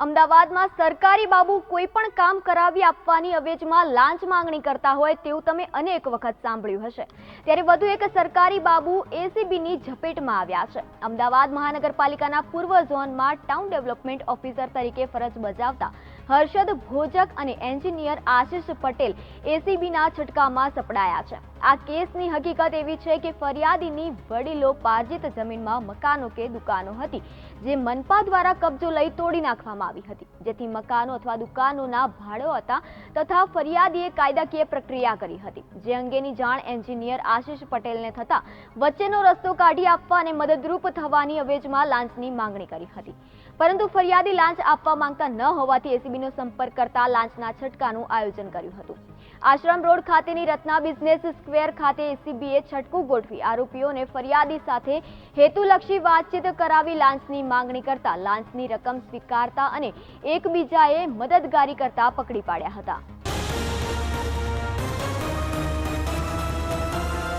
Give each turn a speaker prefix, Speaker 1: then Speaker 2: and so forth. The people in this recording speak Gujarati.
Speaker 1: અમદાવાદમાં સરકારી બાબુ કોઈ પણ કામ કરાવી આપવાની અવેજમાં લાંચ માંગણી કરતા હોય તેવું તમે અનેક વખત સાંભળ્યું હશે. ત્યારે વધુ એક સરકારી બાબુ એસીબીની ઝપેટમાં આવ્યા છે. અમદાવાદ મહાનગરપાલિકાના પૂર્વ ઝોનમાં ટાઉન ડેવલપમેન્ટ ઓફિસર તરીકે ફરજ બજાવતા હર્ષદ ભોજક અને એન્જિનિયર આશિષ પટેલ એસીબીના છટકામાં સપડાયા છે. આ કેસની હકીકત એવી છે કે ફરિયાદીની વડીલો પાર્જિત જમીનમાં મકાનો કે દુકાનો હતી, જે મનપા દ્વારા કબજો લઈ તોડી નાખવામાં આવી હતી. જેથી મકાનો અથવા દુકાનોના ભાડો હતા તથા ફરિયાદીએ કાયદાકીય પ્રક્રિયા કરી હતી. જે અંગેની જાણ એન્જિનિયર આશિષ પટેલને થતા વચ્ચેનો રસ્તો કાઢી આપવા અને મદદરૂપ થવાની અવેજમાં લાંચની માંગણી કરી હતી. પરંતુ ફરિયાદી લાંચ આપવા માંગતા ન હોવાથી એસીબીનો સંપર્ક કરતા લાંચના છટકાનું આયોજન કર્યું હતું. આશ્રમ રોડ ખાતેની રત્ના બિઝનેસ સ્ક્વેર ખાતે એસીબીએ છટકું ગોઠવી આરોપીઓને ફરિયાદી સાથે હેતુલક્ષી વાતચીત કરાવી લાંચની માંગણી કરતા લાંચની રકમ સ્વીકારતા અને એકબીજાએ મદદગારી કરતા પકડી પાડ્યા હતા.